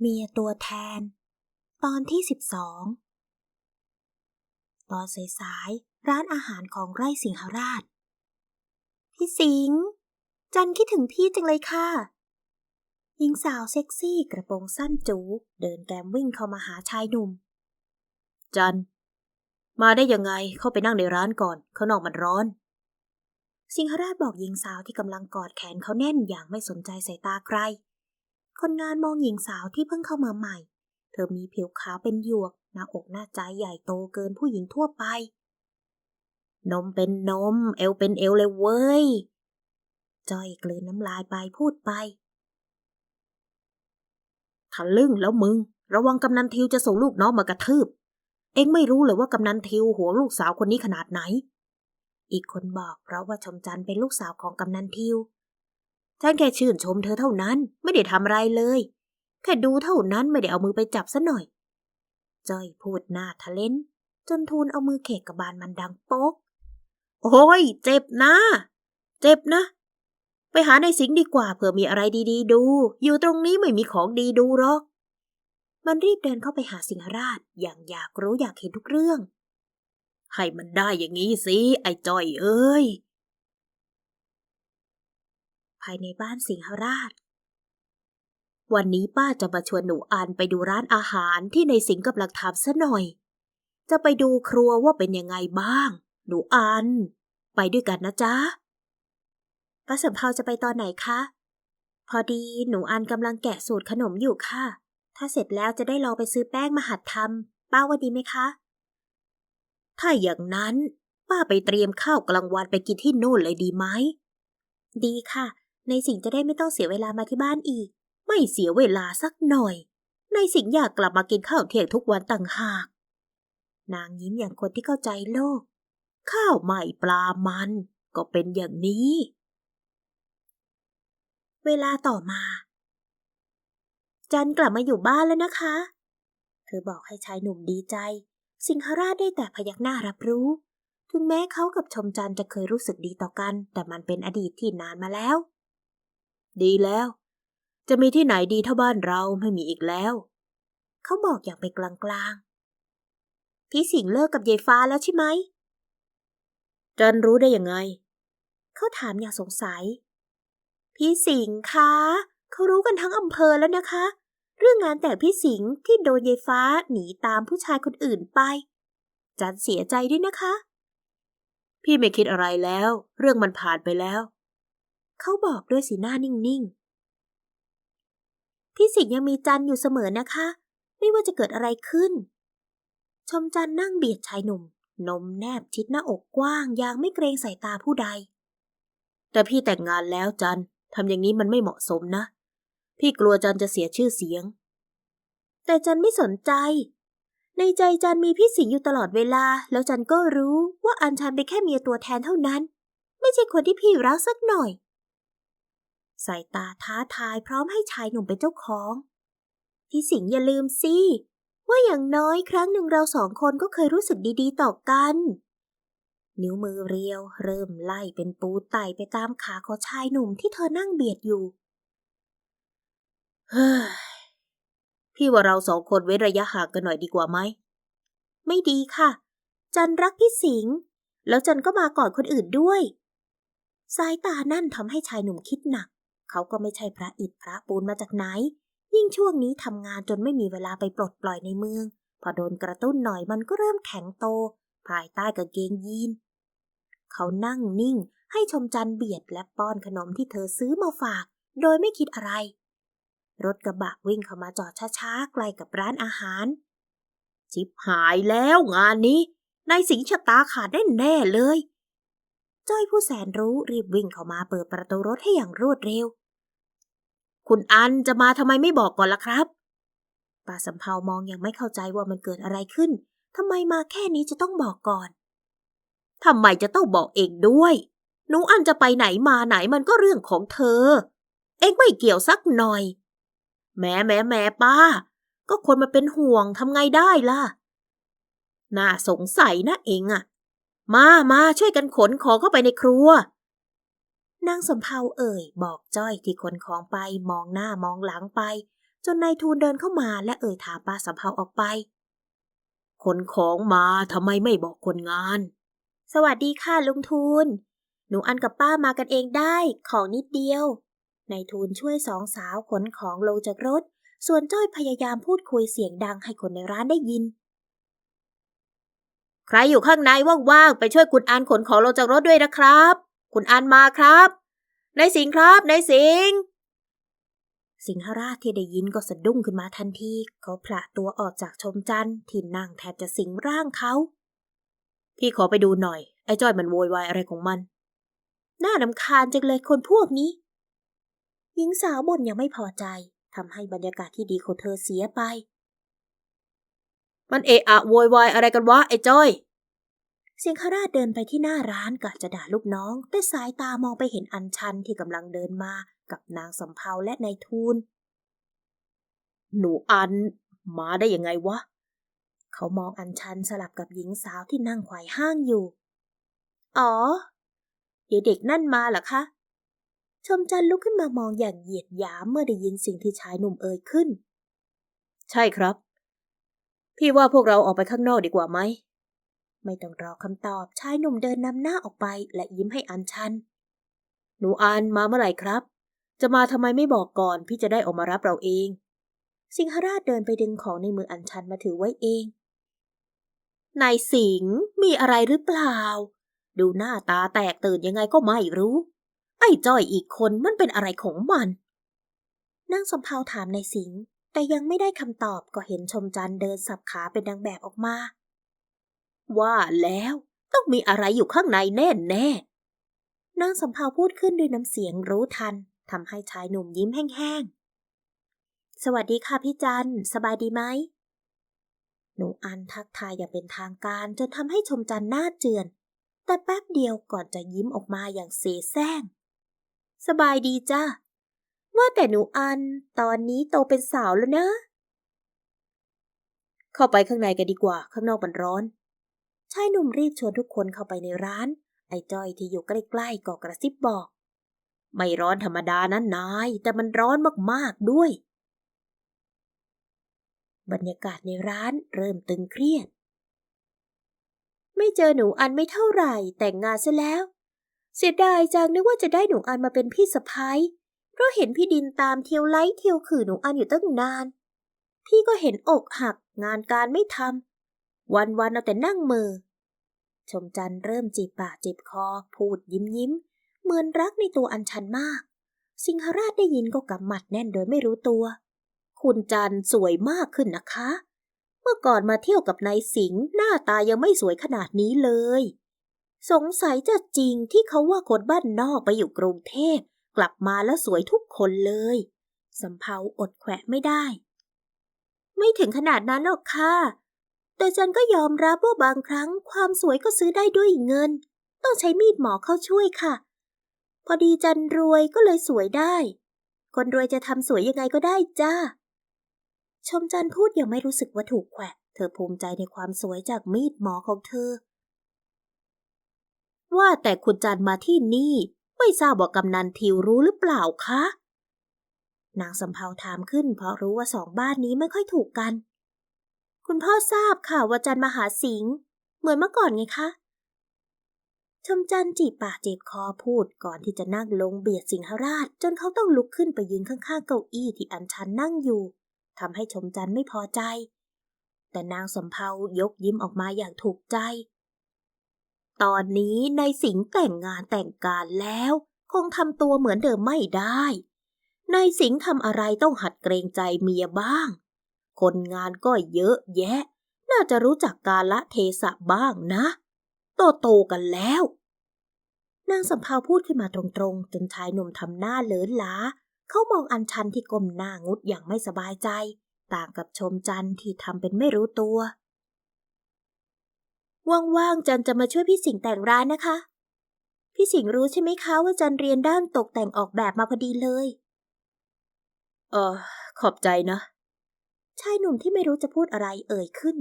เมียตัวแทน ตอนที่สิบสองตอนสายๆร้านอาหารของไร่สิงหราช พี่สิงห์จันคิดถึงพี่จังเลยค่ะ หญิงสาวเซ็กซี่กระโปรงสั้นจู เดินแกมวิ่งเข้ามาหาชายหนุ่ม จัน มาได้ยังไงเข้าไปนั่งในร้านก่อนข้างนอกมันร้อน สิงหราชบอกหญิงสาวที่กำลังกอดแขนเขาแน่นอย่างไม่สนใจสายตาใคร คนงานมองหญิงสาวที่เพิ่งเข้ามาใหม่ เธอมีผิวขาวเป็นหยวก หน้าอกหน้าใจใหญ่โตเกินผู้หญิงทั่วไป นมเป็นนม เอวเป็นเอวเลยเว้ยจ้อยกลืนน้ำลายไปพูดไปทะลึ่งแล้วมึง ระวังกำนันทิวจะส่งลูกน้องมากระทืบ เอ็งไม่รู้เลยว่ากำนันทิวหัวลูกสาวคนนี้ขนาดไหน อีกคนบอกเพราะว่าชมจันเป็นลูกสาวของกำนันทิว ฉันแค่ชื่นชมเธอเท่านั้นไม่ได้ทำอะไรเลย แค่ดูเท่านั้นไม่ได้เอามือไปจับซะหน่อยจ้อยพูดหน้าทะเลนจนทูลเอามือเขกกระบาลมันดังโป๊ก โอ้ย เจ็บนะ เจ็บนะ ไปหาในสิงดีกว่าเผื่อมีอะไรดี ๆ ดู อยู่ตรงนี้ไม่มีของดีดูหรอก มันรีบเดินเข้าไปหาสิงหราชอย่างอยากรู้อยากเห็นทุกเรื่อง ให้มันได้อย่างนี้สิ ไอ้จ้อยเอ้ย ภายในบ้านสิงหราช วันนี้ป้าจะมาชวนหนูอันไปดูร้านอาหารที่ในสิงกำลังทำซะหน่อย จะไปดูครัวว่าเป็นยังไงบ้าง หนูอัน ไปด้วยกันนะจ๊ะป้าสำเภาจะไปตอนไหนคะ พอดีหนูอันกำลังแกะสูตรขนมอยู่ค่ะ ถ้าเสร็จแล้วจะได้ลองไปซื้อแป้งมาหัดทำป้าว่าดีไหมคะ ถ้าอย่างนั้นป้าไปเตรียมข้าวกลางวันไปกินที่นู่นเลยดีไหม ดีค่ะ ในสิงจะได้ไม่ต้องเสียเวลามาที่บ้านอีก ไม่เสียเวลาสักหน่อย ในสิงอยากกลับมากินข้าวเที่ยงทุกวันต่างหาก นางยิ้มอย่างคนที่เข้าใจโลก ข้าวใหม่ปลามันก็เป็นอย่างนี้ เวลาต่อมา จันกลับมาอยู่บ้านแล้วนะคะ เธอบอกให้ชายหนุ่มดีใจ สิงหราชได้แต่พยักหน้ารับรู้ ถึงแม้เขากับชมจันจะเคยรู้สึกดีต่อกัน แต่มันเป็นอดีตที่นานมาแล้ว ดีแล้ว จะมีที่ไหนดีเท่าบ้านเราไม่มีอีกแล้ว เขาบอกอย่างไปกลางๆ พี่สิงห์เลิกกับยายฟ้าแล้วใช่ไหม จันรู้ได้ยังไง เขาถามอย่างสงสัย พี่สิงห์คะเขารู้กันทั้งอำเภอแล้วนะคะ เรื่องงานแต่งพี่สิงห์ที่โดนยายฟ้าหนีตามผู้ชายคนอื่นไป จันเสียใจด้วยนะคะ พี่ไม่คิดอะไรแล้ว เรื่องมันผ่านไปแล้ว เขาบอกด้วยสีหน้านิ่งๆ พี่สิงห์ยังมีจันอยู่เสมอนะคะ ไม่ว่าจะเกิดอะไรขึ้น ชมจันนั่งเบียดชายหนุ่ม นมแนบชิดหน้าอกกว้างอย่างไม่เกรงสายตาผู้ใด แต่พี่แต่งงานแล้วจันทำอย่างนี้มันไม่เหมาะสมนะ พี่กลัวจันจะเสียชื่อเสียง แต่จันไม่สนใจ ในใจจันมีพี่สิงห์อยู่ตลอดเวลา แล้วจันก็รู้ว่าอันชันเป็นแค่เมียตัวแทนเท่านั้น ไม่ใช่คนที่พี่รักสักหน่อย สายตาท้าทายพร้อมให้ชายหนุ่มเป็นเจ้าของ พี่สิงห์อย่าลืมสิ ว่าอย่างน้อยครั้งหนึ่งเราสองคนก็เคยรู้สึกดีๆ ต่อกัน นิ้วมือเรียว เริ่มไล่เป็นปูไต่ไปตามขาของชายหนุ่มที่เธอนั่งเบียดอยู่ เฮ้ย พี่ว่าเราสองคนเว้นระยะห่างกันหน่อยดีกว่าไหม ไม่ดีค่ะ จันรักพี่สิงห์แล้วจันก็มาก่อนคนอื่นด้วย สายตานั่นทำให้ชายหนุ่มคิดหนัก เขาก็ไม่ใช่พระอิฐพระปูนมาจากไหน ยิ่งช่วงนี้ทำงานจนไม่มีเวลาไปปลดปล่อยในเมือง พอโดนกระตุ้นหน่อยมันก็เริ่มแข็งโต ภายใต้กางเกงยีน เขานั่งนิ่งให้ชมจันเบียดและป้อนขนมที่เธอซื้อมาฝาก โดยไม่คิดอะไร รถกระบะวิ่งเข้ามาจอดช้าๆไกล้กับร้านอาหารชิบหายแล้วงานนี้นายสิงชะตาขาดแน่ๆเลย จ้อยผู้แสนรู้รีบวิ่งเข้ามาเปิดประตูรถให้อย่างรวดเร็ว คุณอันจะมาทำไมไม่บอกก่อนล่ะครับป้าสำเภามองยังไม่เข้าใจว่ามันเกิดอะไรขึ้นทำไมมาแค่นี้จะต้องบอกก่อนทำไมจะต้องบอกเองด้วยหนูอันจะไปไหนมาไหนมันก็เรื่องของเธอ เองไม่เกี่ยวสักหน่อย แม้แม้แม้ป้า ก็คนมาเป็นห่วงทำไงได้ล่ะ น่าสงสัยนะเองอะ มามาช่วยกันขนของเข้าไปในครัวนางสมเภาเอ่ย บอกจ้อยที่ขนของไปมองหน้ามองหลังไป จนนายทูลเดินเข้ามาและเอ่ยถามป้าสำเภาออกไปคนของมาทำไมไม่บอกคนงาน สวัสดีค่ะลุงทูลหนูอันกับป้ามากันเองได้ ของนิดเดียวนายทูลช่วยสองสาวขนของลงจากรถ ส่วนจ้อยพยายามพูดคุยเสียงดังให้คนในร้านได้ยิน ใครอยู่ข้างในว่างๆไปช่วยคุณอันขนของลงจากรถด้วยนะครับ คุณอันมาครับนายสิงครับนายสิง สิงหราชที่ได้ยินก็สะดุ้งขึ้นมาทันที เขาผละตัวออกจากชมจันทร์ที่นั่งแทบจะสิงร่างเขา พี่ขอไปดูหน่อย ไอ้จ้อยมันโวยวายอะไรของมัน น่านำคาญจังเลยคนพวกนี้ หญิงสาวบ่นยังไม่พอใจทำให้บรรยากาศที่ดีของเธอเสียไป มันเอะอะโวยวายอะไรกันวะไอ้จ้อย เสียงคาราชเดินไปที่หน้าร้านกะจะด่าลูกน้อง แต่สายตามองไปเห็นอัญชันที่กำลังเดินมากับนางสำเภาและนายทูล หนูอัน มาได้ยังไงวะ เขามองอัญชันสลับกับหญิงสาวที่นั่งไขว่ห้างอยู่ อ๋อ เดี๋ยวเด็กนั่นมาเหรอคะ ชมจันลุกขึ้นมามองอย่างเหยียดหยามเมื่อได้ยินสิ่งที่ชายหนุ่มเอ่ยขึ้น ใช่ครับ พี่ว่าพวกเราออกไปข้างนอกดีกว่าไหม ไม่ต้องรอคำตอบ ชายหนุ่มเดินนำหน้าออกไปและยิ้มให้อัญชัน หนูอันมาเมื่อไหร่ครับ จะมาทำไมไม่บอกก่อน พี่จะได้ออกมารับเราเอง สิงหราชเดินไปดึงของในมืออัญชันมาถือไว้เอง นายสิงห์มีอะไรหรือเปล่า ดูหน้าตาแตกตื่นยังไงก็ไม่รู้ ไอ้จ้อยอีกคนมันเป็นอะไรของมันนางสมภาวถามนายสิงห์ แต่ยังไม่ได้คำตอบก็เห็นชมจันเดินสับขาเป็นนางแบบออกมา ว่าแล้วต้องมีอะไรอยู่ข้างในแน่แน่นางสมภาพูดขึ้นด้วยน้ำเสียงรู้ทันทำให้ชายหนุ่มยิ้มแห้งๆ สวัสดีค่ะพี่จันสบายดีไหม หนูอันทักทายอย่างเป็นทางการจนทำให้ชมจันหน้าเจือน แต่แป๊บเดียวก่อนจะยิ้มออกมาอย่างเสแสร้ง สบายดีจ้ะ ว่าแต่หนูอันตอนนี้โตเป็นสาวแล้วนะ เข้าไปข้างในกันดีกว่า ข้างนอกมันร้อน ชายหนุ่มรีบชวนทุกคนเข้าไปในร้าน ไอ้จ้อยที่อยู่ใกล้ๆก็กระซิบบอก ไม่ร้อนธรรมดานั้นนาย แต่มันร้อนมากๆด้วย บรรยากาศในร้านเริ่มตึงเครียด ไม่เจอหนูอันไม่เท่าไหร่แต่งงานซะแล้ว เสียดายจังนึกว่าจะได้หนูอันมาเป็นพี่สะพ้าย เพราะเห็นพี่ดินตามเที่ยวไล่เที่ยวขื่อหนูอันอยู่ตั้งนาน พี่ก็เห็นอกหักงานการไม่ทำวันๆเอาแต่นั่งมือ ชมจันเริ่มจีบปากจีบคอ พูดยิ้มยิ้ม เหมือนรักในตัวอัญชันมาก สิงหราชได้ยินก็กำหมัดแน่นโดยไม่รู้ตัว คุณจันสวยมากขึ้นนะคะ เมื่อก่อนมาเที่ยวกับนายสิงห์หน้าตายังไม่สวยขนาดนี้เลยสงสัยจะจริงที่เขาว่าคนบ้านนอกไปอยู่กรุงเทพ กลับมาแล้วสวยทุกคนเลยสำเภาอดแขวะไม่ได้ ไม่ถึงขนาดนั้นหรอกค่ะ แต่จันก็ยอมรับว่าบางครั้งความสวยก็ซื้อได้ด้วยเงิน ต้องใช้มีดหมอเข้าช่วยค่ะ พอดีจันรวยก็เลยสวยได้ คนรวยจะทำสวยยังไงก็ได้จ้า ชมจันพูดยังไม่รู้สึกว่าถูกแขวะ เธอภูมิใจในความสวยจากมีดหมอของเธอ ว่าแต่คุณจันมาที่นี่ ไม่ทราบว่ากำนันทิวรู้หรือเปล่าคะ นางสำเภาถามขึ้น เพราะรู้ว่าสองบ้านนี้ไม่ค่อยถูกกัน คุณพ่อทราบค่ะว่าจันมหาสิงห์เหมือนเมื่อก่อนไงคะชมจันจีบปากจีบคอพูดก่อนที่จะนั่งลงเบียดสิงหราช จนเขาต้องลุกขึ้นไปยืนข้างๆเก้าอี้ที่อัญชันนั่งอยู่ทำให้ชมจันไม่พอใจ แต่นางสำเภายกยิ้มออกมาอย่างถูกใจ ตอนนี้นายสิงห์แต่งงานแต่งการแล้ว คงทำตัวเหมือนเดิมไม่ได้นายสิงห์ทำอะไรต้องหัดเกรงใจเมียบ้าง คนงานก็เยอะแยะ น่าจะรู้จักกาละเทศะบ้างนะ โตโตกันแล้ว นางสำเภาพูดขึ้นมาตรงๆ จนชายหนุ่มทำหน้าเลินล้า เขามองอัญชันที่ก้มหน้างุดอย่างไม่สบายใจ ต่างกับชมจันที่ทำเป็นไม่รู้ตัว ว่างๆจันจะมาช่วยพี่สิงห์แต่งร้านนะคะ พี่สิงห์รู้ใช่ไหมคะว่าจันเรียนด้านตกแต่งออกแบบมาพอดีเลย เออขอบใจนะ ชายหนุ่มที่ไม่รู้จะพูดอะไรเอ่ยขึ้น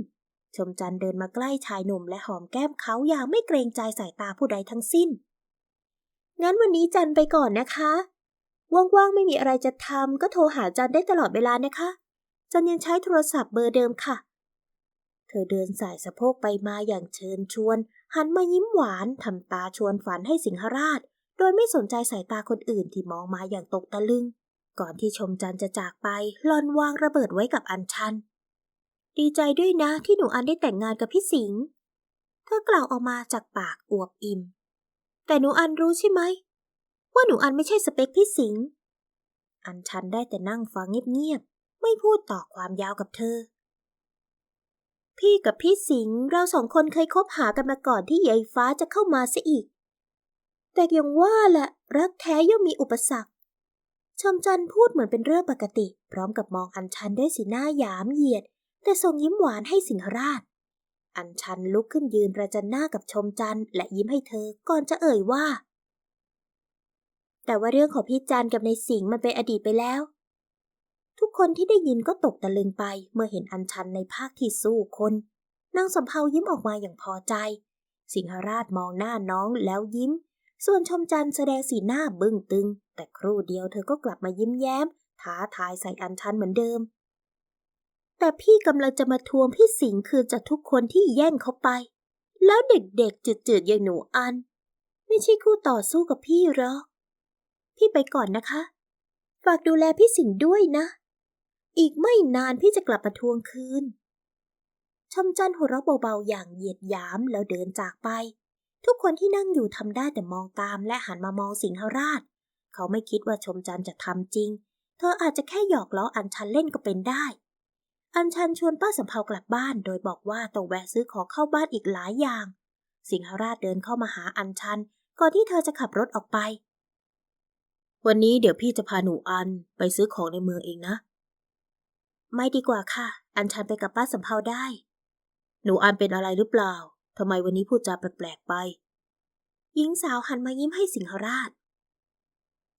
ชมจันเดินมาใกล้ชายหนุ่มและหอมแก้มเขาอย่างไม่เกรงใจสายตาผู้ใดทั้งสิ้น งั้นวันนี้จันไปก่อนนะคะ ว่างๆไม่มีอะไรจะทำก็โทรหาจันได้ตลอดเวลานะคะ จันยังใช้โทรศัพท์เบอร์เดิมค่ะ เธอเดินสายสะโพกไปมาอย่างเชิญชวน หันมายิ้มหวานทำตาชวนฝันให้สิงหราช โดยไม่สนใจสายตาคนอื่นที่มองมาอย่างตกตะลึง ก่อนที่ชมจันจะจากไปหลอนวางระเบิดไว้กับอัญชัน ดีใจด้วยนะที่หนูอันได้แต่งงานกับพี่สิงห์เธอกล่าวออกมาจากปากอวบอิ่ม แต่หนูอันรู้ใช่ไหม ว่าหนูอันไม่ใช่สเปคพี่สิงห์อัญชันได้แต่นั่งฟังเงียบๆไม่พูดต่อความยาวกับเธอ พี่กับพี่สิงห์เราสองคนเคยคบหากันมาก่อนที่ยายฟ้าจะเข้ามาซะอีก แต่ยังว่าแหละรักแท้ย่อมมีอุปสรรค ชมจันทร์พูดเหมือนเป็นเรื่องปกติ พร้อมกับมองอัญชันด้วยสีหน้าหยามเหยียด แต่ทรงยิ้มหวานให้สิงหราช อัญชันลุกขึ้นยืนประจันหน้ากับชมจันทร์และยิ้มให้เธอก่อนจะเอ่ยว่า แต่ว่าเรื่องของพี่จันกับในสิงห์มันเป็นอดีตไปแล้ว ทุกคนที่ได้ยินก็ตกตะลึงไปเมื่อเห็นอัญชันในภาคที่สู้คน นางสำเภายิ้มออกมาอย่างพอใจ สิงหราชมองหน้าน้องแล้วยิ้ม ส่วนชมจันแสดงสีหน้าบึ้งตึง แต่ครู่เดียวเธอก็กลับมายิ้มแย้ม ท้าทายใส่อัญชันเหมือนเดิม แต่พี่กำลังจะมาทวงพี่สิงห์คืนจากทุกคนที่แย่งเขาไป แล้วเด็กๆจืดๆอย่างหนูอัน ไม่ใช่คู่ต่อสู้กับพี่หรอกพี่ไปก่อนนะคะ ฝากดูแลพี่สิงห์ด้วยนะ อีกไม่นานพี่จะกลับมาทวงคืนชมจันทร์หัวเราะเบาๆอย่างเหยียดหยามแล้วเดินจากไป ทุกคนที่นั่งอยู่ทำได้แต่มองตามและหันมามองสิงหราช เขาไม่คิดว่าชมจันทร์จะทำจริง เธออาจจะแค่หยอกล้ออัญชันเล่นก็เป็นได้ อัญชันชวนป้าสำเภากลับบ้าน โดยบอกว่าต้องแวะซื้อของเข้าบ้านอีกหลายอย่าง สิงหราชเดินเข้ามาหาอัญชัน ก่อนที่เธอจะขับรถออกไป วันนี้เดี๋ยวพี่จะพาหนูอันไปซื้อของในเมืองเองนะ ไม่ดีกว่าค่ะ อัญชันไปกับป้าสำเภาได้ หนูอันเป็นอะไรหรือเปล่าทำไมวันนี้พูดจาแปลกๆไป หญิงสาวหันมายิ้มให้สิงหราช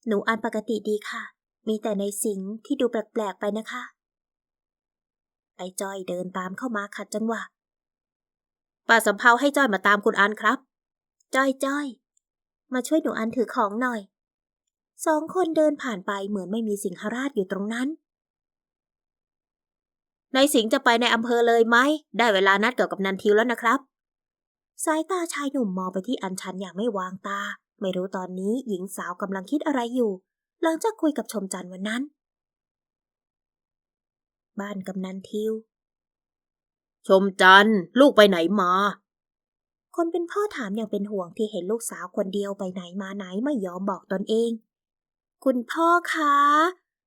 หนูอันปกติดีค่ะ มีแต่ในสิงที่ดูแปลกๆไปนะคะ ไอ้จอยเดินตามเข้ามาขัดจังหวะ ป้าสำเภาให้จอยมาตามคุณอันครับ จอยจอย มาช่วยหนูอันถือของหน่อย สองคนเดินผ่านไปเหมือนไม่มีสิงหราชอยู่ตรงนั้น นายสิงห์จะไปในอำเภอเลยไหม ได้เวลานัดกับกำนันทิวแล้วนะครับ สายตาชายหนุ่มมองไปที่อัญชันอย่างไม่วางตา ไม่รู้ตอนนี้หญิงสาวกำลังคิดอะไรอยู่ หลังจากคุยกับชมจันทร์วันนั้น บ้านกำนันทิว ชมจันทร์ลูกไปไหนมา คนเป็นพ่อถามอย่างเป็นห่วงที่เห็นลูกสาวคนเดียวไปไหนมาไหนไม่ยอมบอกตนเอง คุณพ่อคะ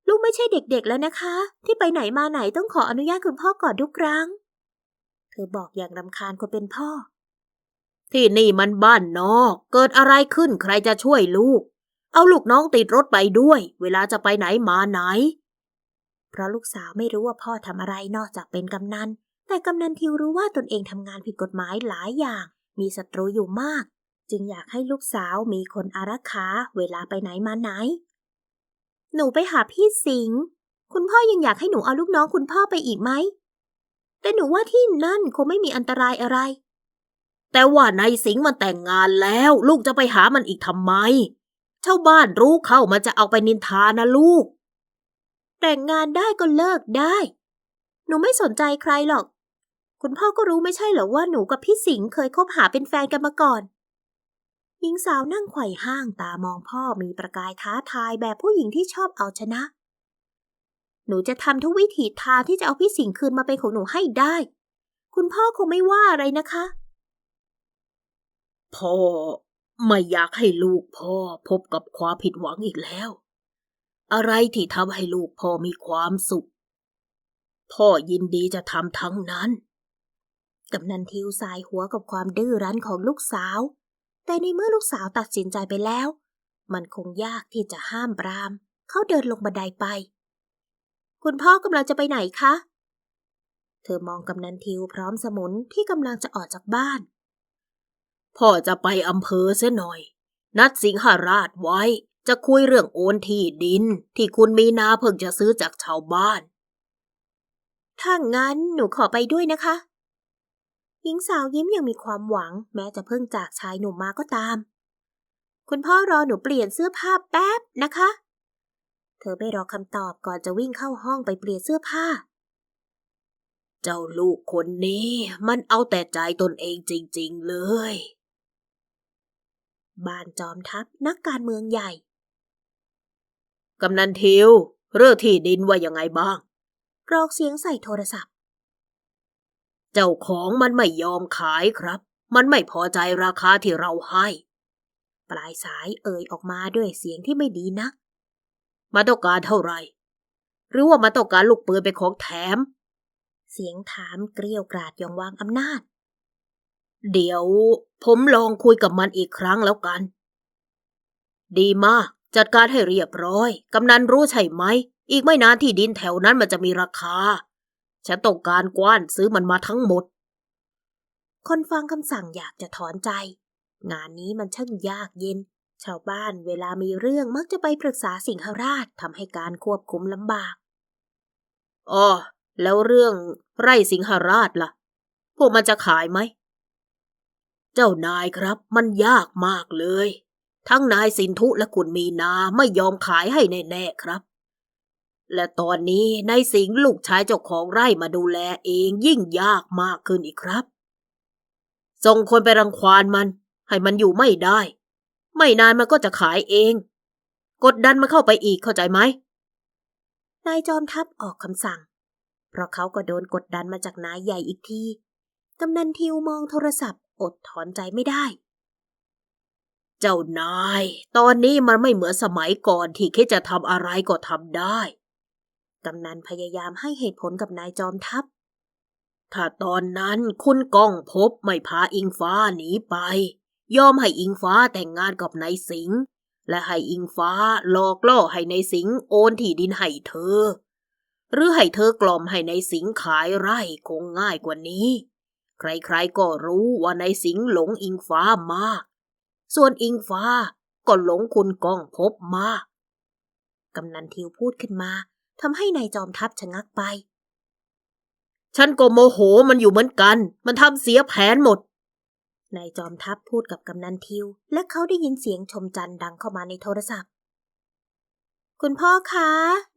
ลูกไม่ใช่เด็กๆแล้วนะคะ ที่ไปไหนมาไหนต้องขออนุญาตคุณพ่อก่อนทุกครั้ง เธอบอกอย่างรำคาญคนเป็นพ่อ ที่นี่มันบ้านนอก เกิดอะไรขึ้นใครจะช่วยลูก เอาลูกน้องติดรถไปด้วย เวลาจะไปไหนมาไหน เพราะลูกสาวไม่รู้ว่าพ่อทำอะไรนอกจากเป็นกำนัน แต่กำนันทิวรู้ว่าตนเองทำงานผิดกฎหมายหลายอย่าง มีศัตรูอยู่มาก จึงอยากให้ลูกสาวมีคนอารักขาเวลาไปไหนมาไหน หนูไปหาพี่สิงห์คุณพ่อยังอยากให้หนูเอาลูกน้องคุณพ่อไปอีกไหม แต่หนูว่าที่นั่นคงไม่มีอันตรายอะไร แต่ว่านายสิงห์มันแต่งงานแล้ว ลูกจะไปหามันอีกทำไมชาวบ้านรู้เข้ามันจะเอาไปนินทานะลูก แต่งงานได้ก็เลิกได้ หนูไม่สนใจใครหรอก คุณพ่อก็รู้ไม่ใช่เหรอว่าหนูกับพี่สิงห์เคยคบหาเป็นแฟนกันมาก่อน หญิงสาวนั่งไขว่ห้างตามองพ่อมีประกายท้าทายแบบผู้หญิงที่ชอบเอาชนะ หนูจะทำทุกวิถีทางที่จะเอาพี่สิงห์คืนมาเป็นของหนูให้ได้ คุณพ่อคงไม่ว่าอะไรนะคะ พ่อไม่อยากให้ลูกพ่อพบกับความผิดหวังอีกแล้ว อะไรที่ทำให้ลูกพ่อมีความสุข พ่อยินดีจะทำทั้งนั้นกำนันทิวสายหัวกับความดื้อรั้นของลูกสาว แต่ในเมื่อลูกสาวตัดสินใจไปแล้ว มันคงยากที่จะห้ามปราม เขาเดินลงบันไดไป คุณพ่อกำลังจะไปไหนคะ เธอมองกำนันทิวพร้อมสมุนที่กำลังจะออกจากบ้าน พ่อจะไปอำเภอเสียหน่อย นัดสิงหราชไว้ จะคุยเรื่องโอนที่ดิน ที่คุณมีนาเพิ่งจะซื้อจากชาวบ้าน ถ้างั้นหนูขอไปด้วยนะคะ หญิงสาวยิ้มอย่างมีความหวัง แม้จะเพิ่งจากชายหนุ่มมาก็ตาม คุณพ่อรอหนูเปลี่ยนเสื้อผ้าแป๊บนะคะ เธอไม่รอคำตอบก่อนจะวิ่งเข้าห้องไปเปลี่ยนเสื้อผ้า เจ้าลูกคนนี้มันเอาแต่ใจตนเองจริง ๆเลย บ้านจอมทัพนักการเมืองใหญ่ กำนันทิวเรื่องที่ดินว่ายังไงบ้างกรอกเสียงใส่โทรศัพท์ เจ้าของมันไม่ยอมขายครับ มันไม่พอใจราคาที่เราให้ ปลายสายเอ่ยออกมาด้วยเสียงที่ไม่ดีนักมาต้องการเท่าไหร่ หรือว่ามาต้องการลูกปืนเป็นของแถม เสียงถามเกลียวกราดยองวางอำนาจ เดี๋ยวผมลองคุยกับมันอีกครั้งแล้วกัน ดีมาก จัดการให้เรียบร้อย กำนันรู้ใช่ไหม อีกไม่นานที่ดินแถวนั้นมันจะมีราคา ฉันต้องการกว้านซื้อมันมาทั้งหมด คนฟังคำสั่งอยากจะถอนใจ งานนี้มันช่างยากเย็น ชาวบ้านเวลามีเรื่องมักจะไปปรึกษาสิงหราชทำให้การควบคุมลำบากอ๋อแล้วเรื่องไร่สิงหราชล่ะ พวกมันจะขายไหม เจ้านายครับ มันยากมากเลย ทั้งนายสินทุและคุณมีนาไม่ยอมขายให้แน่ๆครับ และตอนนี้นายสิงห์ลูกชายเจ้าของไร่มาดูแลเองยิ่งยากมากขึ้นอีกครับ ส่งคนไปรังควานมัน ให้มันอยู่ไม่ได้ ไม่นานมันก็จะขายเอง กดดันมันเข้าไปอีกเข้าใจไหมนายจอมทัพออกคำสั่ง เพราะเขาก็โดนกดดันมาจากนายใหญ่อีกทีกำนันทิวมองโทรศัพท์ อดถอนใจไม่ได้ เจ้านาย ตอนนี้มันไม่เหมือนสมัยก่อนที่คิดจะทำอะไรก็ทำได้ กำนันพยายามให้เหตุผลกับนายจอมทัพ ถ้าตอนนั้นคุณก้องพบไม่พาอิงฟ้าหนีไป ยอมให้อิงฟ้าแต่งงานกับนายสิงห์และให้อิงฟ้าหลอกล่อให้นายสิงห์โอนที่ดินให้เธอ หรือให้เธอกล่อมให้นายสิงห์ขายไร่คงง่ายกว่านี้ ใครๆก็รู้ว่านายสิงห์หลงอิงฟ้ามาก ส่วนอิงฟ้าก็หลงคุณก้องพบมากกำนันทิวพูดขึ้นมา ทำให้นายจอมทัพชะงักไป ฉันก็โมโหมันอยู่เหมือนกัน มันทำเสียแผนหมด นายจอมทัพพูดกับกำนันทิว และเขาได้ยินเสียงชมจันทร์ดังเข้ามาในโทรศัพท์ คุณพ่อคะ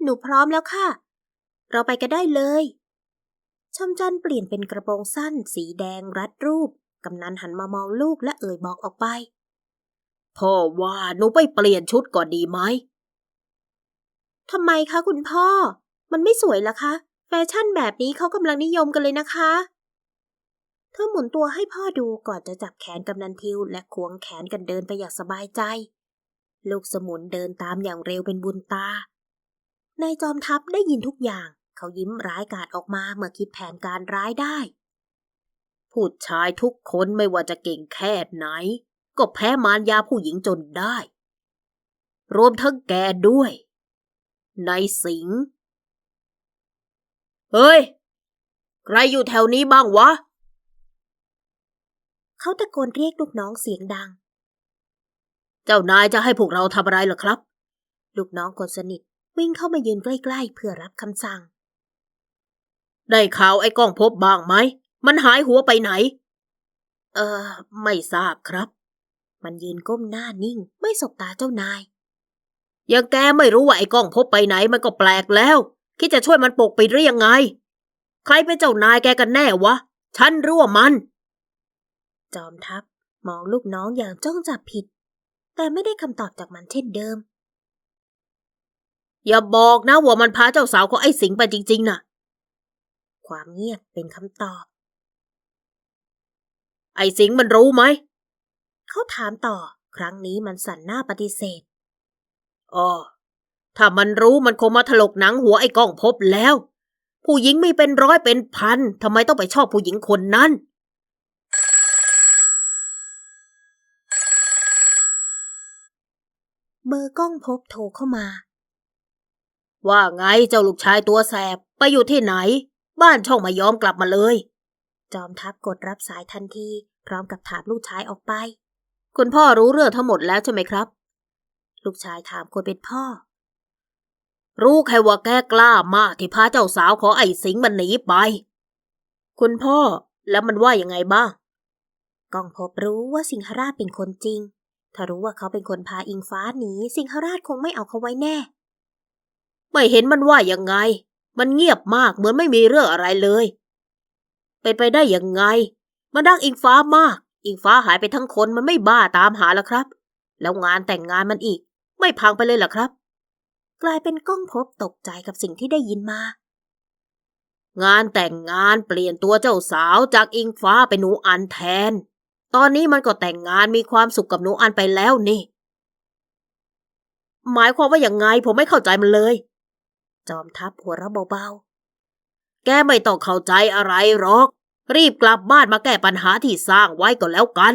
หนูพร้อมแล้วค่ะ เราไปกันได้เลย ชมจันทร์เปลี่ยนเป็นกระโปรงสั้น สีแดงรัดรูป กำนันหันมามองลูกและเอ่ยบอกออกไป พ่อว่าหนูไปเปลี่ยนชุดก่อนดีไหม ทำไมคะคุณพ่อ มันไม่สวยละคะ แฟชั่นแบบนี้เขากำลังนิยมกันเลยนะคะ เธอหมุนตัวให้พ่อดูก่อนจะจับแขนกำนันทิวและควงแขนกันเดินไปอย่างสบายใจ ลูกสมุนเดินตามอย่างเร็วเป็นบุญตานายจอมทัพได้ยินทุกอย่าง เขายิ้มร้ายกาจออกมาเมื่อคิดแผนการร้ายได้ ผู้ชายทุกคนไม่ว่าจะเก่งแค่ไหน ก็แพ้มารยาผู้หญิงจนได้ รวมทั้งแกด้วย ในสิงห์เฮ้ย ใครอยู่แถวนี้บ้างวะ เขาตะโกนเรียกลูกน้องเสียงดัง เจ้านายจะให้พวกเราทำอะไรเหรอครับ ลูกน้องคนสนิทวิ่งเข้ามายืนใกล้ๆ เพื่อรับคำสั่ง ได้ข่าวไอ้ก้องพบบ้างไหม มันหายหัวไปไหน เออไม่ทราบครับ มันยืนก้มหน้านิ่ง ไม่สบตาเจ้านาย ยังแกไม่รู้ว่าไอ้ก้องพบไปไหนมันก็แปลกแล้วคิดจะช่วยมันปกปิดหรือยังไง ใครเป็นเจ้านายแกกันแน่วะ ฉันรู้ว่ามัน จอมทัพมองลูกน้องอย่างจ้องจับผิด แต่ไม่ได้คำตอบจากมันเช่นเดิม อย่าบอกนะว่ามันพาเจ้าสาวของไอ้สิงห์ไปจริงๆน่ะ ความเงียบเป็นคำตอบ ไอ้สิงห์มันรู้ไหม เขาถามต่อ ครั้งนี้มันสั่นหน้าปฏิเสธ อ๋อถ้ามันรู้มันคงมาถลกหนังหัวไอ้ก้องพบแล้ว ผู้หญิงมีเป็นร้อยเป็นพันทำไมต้องไปชอบผู้หญิงคนนั้น เบอร์กล้องพบโทรเข้ามา ว่าไงเจ้าลูกชายตัวแสบไปอยู่ที่ไหน บ้านช่องไม่ยอมกลับมาเลย จอมทัพกดรับสายทันที พร้อมกับถามลูกชายออกไป คุณพ่อรู้เรื่องทั้งหมดแล้วใช่ไหมครับ ลูกชายถามคนเป็นพ่อ รู้แค่ว่าแกกล้ามากที่พาเจ้าสาวของไอ้สิงมันหนีไป คุณพ่อแล้วมันว่ายังไงบ้างก้องพบรู้ว่าสิงหราชเป็นคนจริง ถ้ารู้ว่าเขาเป็นคนพาอิงฟ้าหนีสิงหราชคงไม่เอาเขาไว้แน่ ไม่เห็นมันว่ายังไง มันเงียบมากเหมือนไม่มีเรื่องอะไรเลย เป็นไปได้ยังไง มันดังอิงฟ้ามาก อิงฟ้าหายไปทั้งคนมันไม่บ้าตามหาแล้วครับ แล้วงานแต่งงานมันอีก ไม่พังไปเลยเหรอครับ กลายเป็นก้องพบตกใจกับสิ่งที่ได้ยินมา งานแต่งงานเปลี่ยนตัวเจ้าสาวจากอิงฟ้าเป็นหนูอันแทน ตอนนี้มันก็แต่งงานมีความสุขกับหนูอันไปแล้วนี่ หมายความว่าอย่างไงผมไม่เข้าใจมันเลย จอมทัพหัวเราะเบาแกไม่ต้องเข้าใจอะไรหรอก รีบกลับบ้านมาแก้ปัญหาที่สร้างไว้ก็แล้วกัน